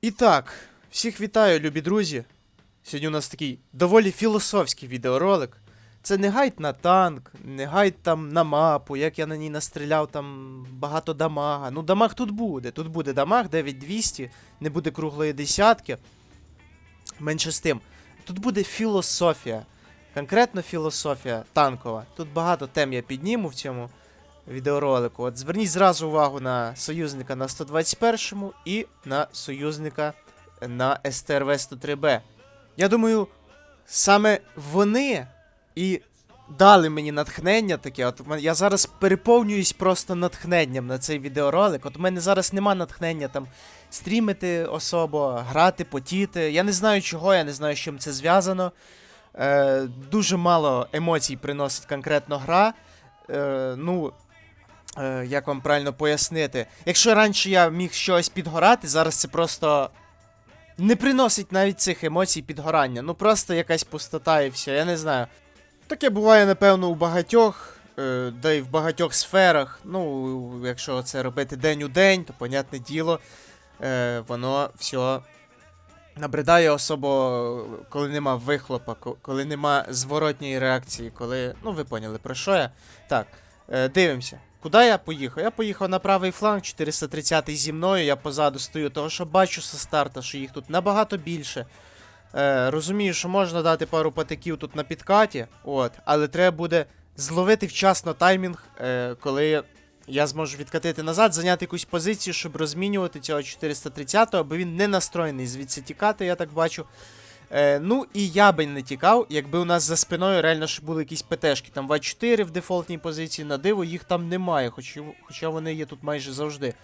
І так, всіх вітаю, любі друзі. Сьогодні у нас такий доволі філософський відеоролик. Це не гайд на танк, не гайд там на мапу, як я на ній настріляв там багато дамага. Ну, дамаг тут буде. Тут буде дамаг 9200, не буде круглої десятки. Менше з тим. Тут буде філософія. Конкретно філософія танкова. Тут багато тем я підніму в цьому відеоролику. От зверніть зразу увагу на союзника на 121-му і на союзника на СТРВ 103Б. Я думаю, саме вони і дали мені натхнення таке. От я зараз переповнююсь просто натхненням на цей відеоролик. От у мене зараз нема натхнення там стрімити особо, грати, потіти. Я не знаю чого, я не знаю, з чим це зв'язано. Е, дуже мало емоцій приносить конкретно гра. Е, ну, е, як вам правильно пояснити? Якщо раніше я міг щось підгорати, зараз це просто не приносить навіть цих емоцій підгорання. Ну просто якась пустота і все, я не знаю. Таке буває, напевно, у багатьох, е, да й в багатьох сферах. Ну, якщо це робити день у день, то, понятне діло, е, воно все набридає особо, коли нема вихлопа, коли нема зворотньої реакції, коли. Ну, ви поняли, про що я. Так, дивимося. Куди я поїхав? Я поїхав на правий фланг, 430 зі мною, я позаду стою, того що бачу зі старта, що їх тут набагато більше. Е, розумію, що можна дати пару патиків тут на підкаті, от, але треба буде зловити вчасно таймінг, е, коли я зможу відкатити назад, зайняти якусь позицію, щоб розмінювати цього 430-го, бо він не настроєний звідси тікати, я так бачу. Е, ну і я би не тікав, якби у нас за спиною реально ще були якісь ПТшки. Там В4 в дефолтній позиції, на диво їх там немає, хоч, хоча вони є тут майже завжди.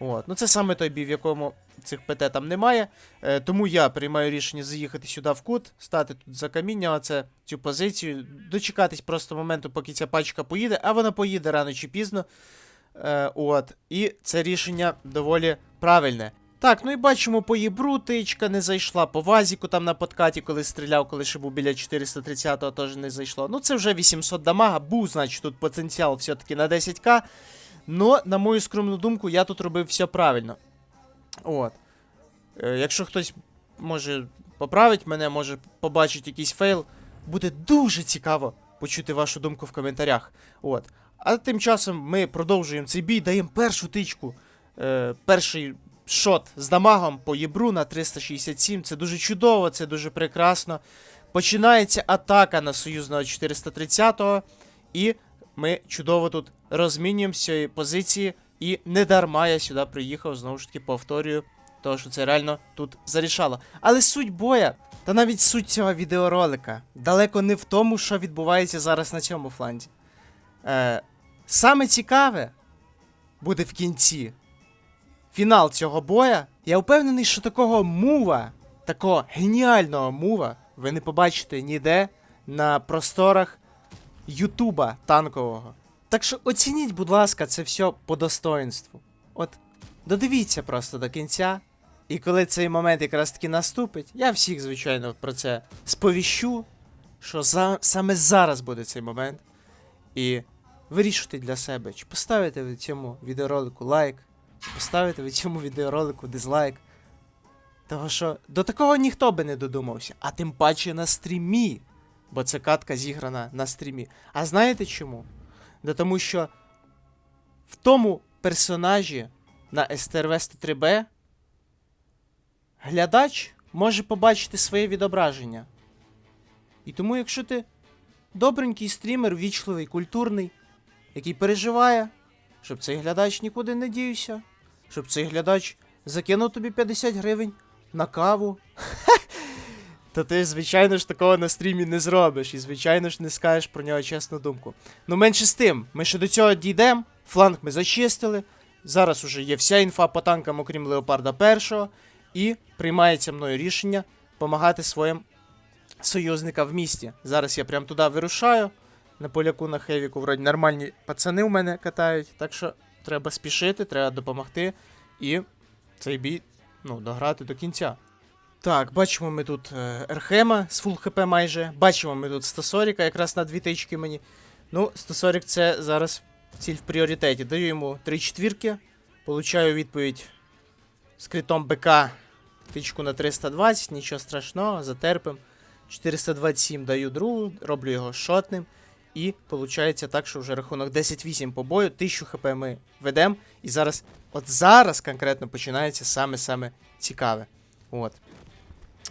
От. Ну це саме той бій, в якому цих ПТ там немає. Е, тому я приймаю рішення заїхати сюди в кут, стати тут за каміння, оце цю позицію, дочекатись просто моменту, поки ця пачка поїде, а вона поїде рано чи пізно. Е, от. І це рішення доволі правильне. Так, ну і бачимо, по їбру тичка не зайшла, по вазіку там на подкаті, коли стріляв, коли ще був біля 430-го, теж не зайшло. Ну це вже 800 дамага, був, значить, тут потенціал все-таки на 10к. Но, на мою скромну думку, я тут робив все правильно. От. Е, якщо хтось може поправить мене, може побачить якийсь фейл, буде дуже цікаво почути вашу думку в коментарях. От. А тим часом ми продовжуємо цей бій, даємо першу тичку, е, перший шот з дамагом по єбру на 367. Це дуже чудово, це дуже прекрасно. Починається атака на союзного 430-го, і ми чудово тут розмінюємо з цієї позиції. І не дарма я сюди приїхав, знову ж таки повторюю, тому що це реально тут зарішало. Але суть боя, та навіть суть цього відеоролика, далеко не в тому, що відбувається зараз на цьому фланзі. Е, саме цікаве буде в кінці. Фінал цього боя. Я впевнений, що такого мува, такого геніального мува, ви не побачите ніде на просторах Ютуба танкового. Так що оцініть, будь ласка, це все по достоинству. От додивіться просто до кінця. І коли цей момент якраз таки наступить, я всіх, звичайно, про це сповіщу, що за, саме зараз буде цей момент. І вирішуйте для себе, чи поставите ви цьому відеоролику лайк, чи поставите ви цьому відеоролику дизлайк. Того що до такого ніхто би не додумався, а тим паче на стрімі. Бо це катка зіграна на стрімі. А знаєте чому? Да тому що в тому персонажі на STRV 103B глядач може побачити своє відображення. І тому, якщо ти добренький стрімер, вічливий, культурний, який переживає, щоб цей глядач нікуди не дівся, щоб цей глядач закинув тобі 50 гривень на каву. То ти, звичайно ж, такого на стрімі не зробиш, і, звичайно ж, не скажеш про нього чесну думку. Ну, менше з тим, ми ще до цього дійдемо, фланг ми зачистили. Зараз уже є вся інфа по танкам, окрім Леопарда першого, і приймається мною рішення допомагати своїм союзникам в місті. Зараз я прям туди вирушаю. На поляку на Хевіку, вроді нормальні пацани у мене катають, так що треба спішити, треба допомогти і цей бій ну, дограти до кінця. Так, бачимо ми тут Ерхема з фул хп майже. Бачимо ми тут Стасоріка, якраз на дві тички мені. Ну, Стасорік це зараз ціль в пріоритеті. Даю йому три четвірки. Получаю відповідь з критом БК Тичку на 320, нічого страшного, затерпим. 427 даю другу, роблю його шотним. І виходить так, що вже рахунок 10-8 по бою, 1000 хп ми ведемо. І зараз, от зараз конкретно починається саме-саме цікаве. От.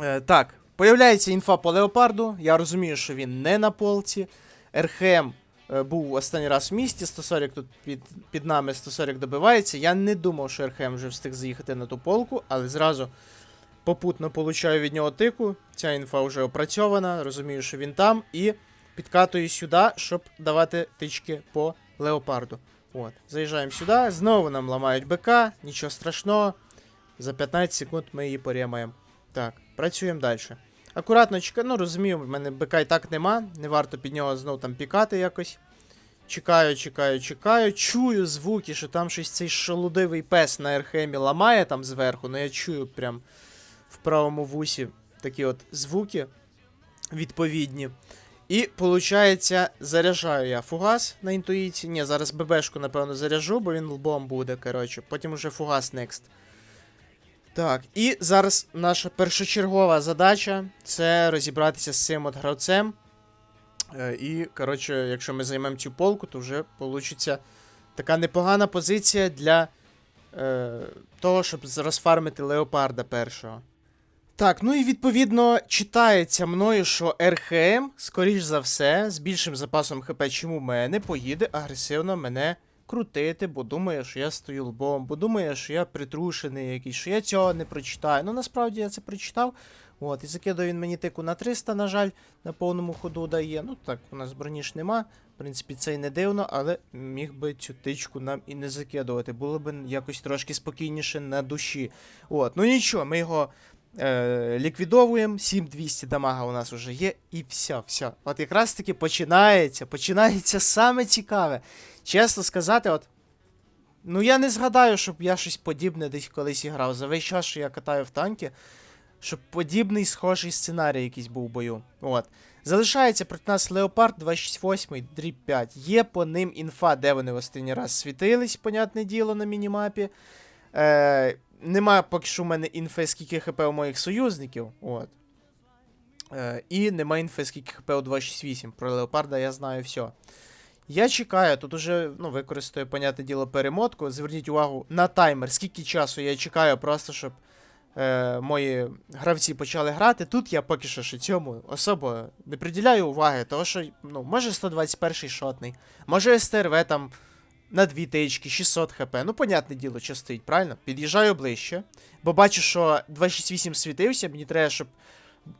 Е, так, появляється інфа по леопарду. Я розумію, що він не на полці. РХМ е, був останній раз в місті, 140 тут під, під нами 140 добивається. Я не думав, що РХМ вже встиг заїхати на ту полку, але зразу попутно получаю від нього тику. Ця інфа вже опрацьована, розумію, що він там, і підкатую сюди, щоб давати тички по леопарду. От, заїжджаємо сюди, знову нам ламають БК, нічого страшного. За 15 секунд ми її порємаємо. Так, працюємо далі. Акуратно чекаю, ну розумію, в мене БК і так нема, не варто під нього знов там пікати якось. Чекаю, чекаю, чекаю. Чую звуки, що там щось цей шолудивий пес на РХМі ламає там зверху, ну я чую прям в правому вусі такі от звуки відповідні. І, виходить, заряджаю я фугас на інтуїції. Ні, зараз ББшку, напевно, заряжу, бо він лбом буде, коротше. Потім уже фугас next. Так, і зараз наша першочергова задача це розібратися з цим от гравцем. Е, І, коротше, якщо ми займемо цю полку, то вже вийде така непогана позиція для е, того, щоб розфармити леопарда першого. Так, ну і відповідно читається мною, що РХМ, скоріш за все, з більшим запасом ХП, чим у мене, поїде агресивно мене крутити, бо думає, що я стою лбом, бо думає, що я притрушений якийсь, що я цього не прочитаю. Ну насправді я це прочитав. От, і закидав він мені тику на 300, на жаль, на повному ходу дає. Ну так, у нас броніж нема. В принципі, це й не дивно, але міг би цю тичку нам і не закидувати. Було б якось трошки спокійніше на душі. От, ну нічого, ми його е, ліквідовуємо. 7200 дамага у нас вже є, і все, все. От якраз таки починається, починається саме цікаве. Чесно сказати, от. Ну я не згадаю, щоб я щось подібне десь колись грав. За весь час, що я катаю в танки, щоб подібний схожий сценарій якийсь був в бою. От. Залишається проти нас Леопард 268 дріб 5. Є по ним інфа, де вони в останній раз світились, понятне діло, на мінімапі. Е, нема поки що в мене інфи, скільки хп у моїх союзників. От. Е, і нема інфи, скільки хп у 268. Про Леопарда я знаю все. Я чекаю, тут уже ну, використаю, понятне діло, перемотку. Зверніть увагу на таймер, скільки часу я чекаю, просто щоб е, мої гравці почали грати. Тут я поки що ще цьому особо не приділяю уваги, тому що, ну, може 121 шотний, може СТРВ там на дві тички, 600 хп. Ну, понятне діло, що стоїть, правильно? Під'їжджаю ближче, бо бачу, що 268 світився, мені треба, щоб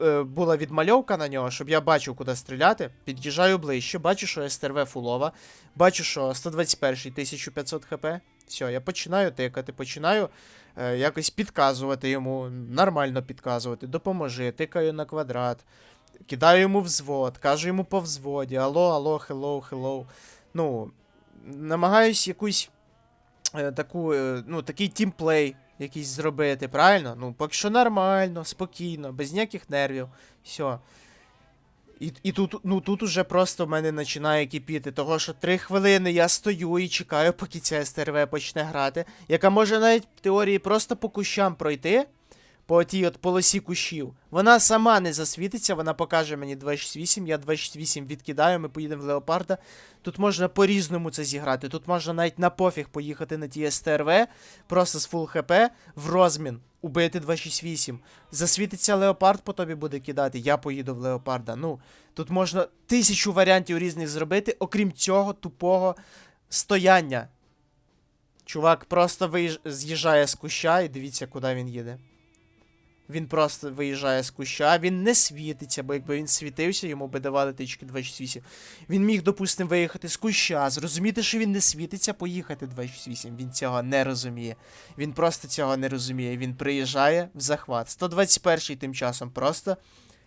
е, була відмальовка на нього, щоб я бачив, куди стріляти. Під'їжджаю ближче, бачу, що СТРВ фулова, бачу, що 121 1500 хп. Все, я починаю тикати, починаю е, якось підказувати йому, нормально підказувати, допоможи, тикаю на квадрат, кидаю йому взвод, кажу йому по взводі, алло, алло, хеллоу, хеллоу. Ну, намагаюсь якусь е, таку, е, ну, такий тімплей якийсь зробити, правильно? Ну, поки що нормально, спокійно, без ніяких нервів. Все. І, і тут, ну, тут уже просто в мене починає кипіти, того що три хвилини я стою і чекаю, поки ця СТРВ почне грати, яка може навіть в теорії просто по кущам пройти, по тій от полосі кущів. Вона сама не засвітиться, вона покаже мені 268, я 268 відкидаю, ми поїдемо в Леопарда. Тут можна по-різному це зіграти. Тут можна навіть на пофіг поїхати на ті СТРВ, просто з фул хп в розмін. Убити 268. Засвітиться леопард по тобі буде кидати, я поїду в леопарда. Ну, тут можна тисячу варіантів різних зробити, окрім цього тупого стояння. Чувак просто виїж... з'їжджає з куща і дивіться, куди він їде. Він просто виїжджає з куща, він не світиться, бо якби він світився, йому би давали тички 268. Він міг, допустимо, виїхати з куща, зрозуміти, що він не світиться, поїхати 268. Він цього не розуміє. Він просто цього не розуміє. Він приїжджає в захват. 121-й тим часом просто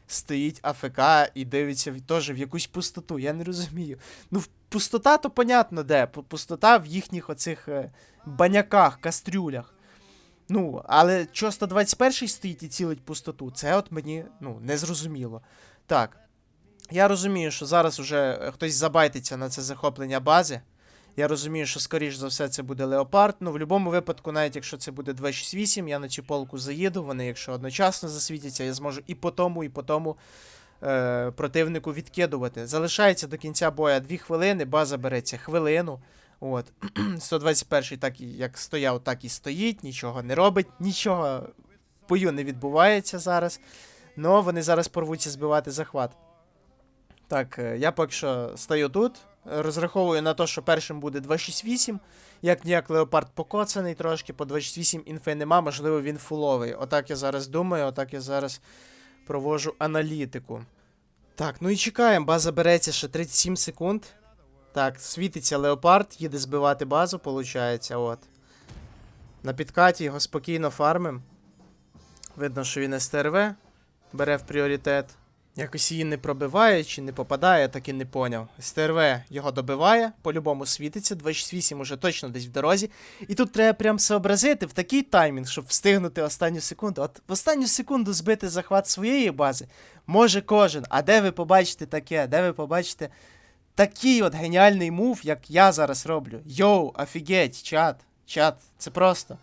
стоїть АФК і дивиться теж в якусь пустоту. Я не розумію. Ну, пустота, то понятно де. Пустота в їхніх оцих е, баняках, кастрюлях. Ну, але що 121 стоїть і цілить пустоту, це от мені ну, не зрозуміло. Так. Я розумію, що зараз уже е, хтось забайтиться на це захоплення бази. Я розумію, що скоріш за все це буде Леопард. Ну, в будь-якому випадку, навіть якщо це буде 268, я на цю полку заїду. Вони, якщо одночасно засвітяться, я зможу і по тому, і по тому е, противнику відкидувати. Залишається до кінця боя 2 хвилини, база береться хвилину. От. 121-й, так як стояв, так і стоїть, нічого не робить, нічого в бою не відбувається зараз. Но вони зараз порвуться збивати захват. Так, е, я поки що стою тут. Розраховую на те, що першим буде 268. Як ніяк леопард покоцаний трошки, по 268 інфи нема, можливо, він фуловий. Отак я зараз думаю, отак я зараз провожу аналітику. Так, ну і чекаємо, база береться ще 37 секунд. Так, світиться леопард, їде збивати базу, виходить, от. На підкаті його спокійно фармим. Видно, що він СТРВ бере в пріоритет. Якось її не пробиває чи не попадає, так і не поняв. СТРВ його добиває, по-любому світиться, 268 уже точно десь в дорозі. І тут треба прям сообразити в такий таймінг, щоб встигнути останню секунду. От в останню секунду збити захват своєї бази може кожен. А де ви побачите таке? Де ви побачите такий от геніальний мув, як я зараз роблю? Йоу, офігеть, чат, чат, це просто.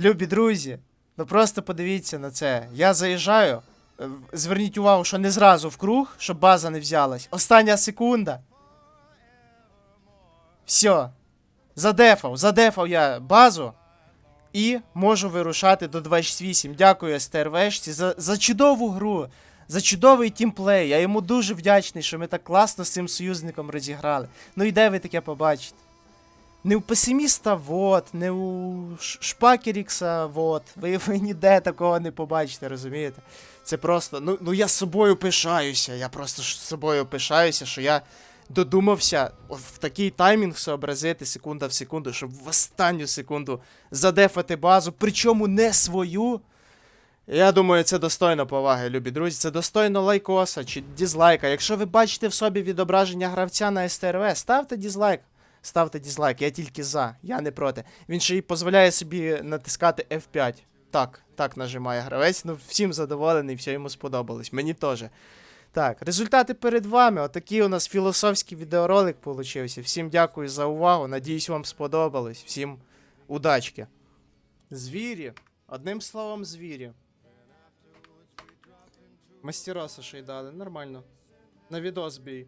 Любі друзі, ну просто подивіться на це. Я заїжджаю. е, Зверніть увагу, що не зразу в круг, щоб база не взялась. Остання секунда. Все. Задефав, задефав я базу. І можу вирушати до 28. Дякую СТРВшці за, за чудову гру, за чудовий тімплей. Я йому дуже вдячний, що ми так класно з цим союзником розіграли. Ну і де ви таке побачите? Не у песиміста вот, не у Шпакерікса вот. Ви, ви ніде такого не побачите, розумієте? Це просто. Ну, ну я з собою пишаюся. Я просто з собою пишаюся, що я додумався в такий таймінг сообразити секунда в секунду, щоб в останню секунду задефати базу, причому не свою. Я думаю, це достойно поваги, любі друзі. Це достойно лайкоса чи дізлайка. Якщо ви бачите в собі відображення гравця на СТРВ, ставте дізлайк. Ставте дізлайк, я тільки за, я не проти. Він ще й дозволяє собі натискати F5. Так, так нажимає гравець. Ну, всім задоволений, все йому сподобалось. Мені теж. Так, результати перед вами. Отакий у нас філософський відеоролик получився. Всім дякую за увагу. Надіюсь, вам сподобалось. Всім удачки. Звірі. Одним словом, звірі. Мастероса ще й дали, нормально. На відос бій.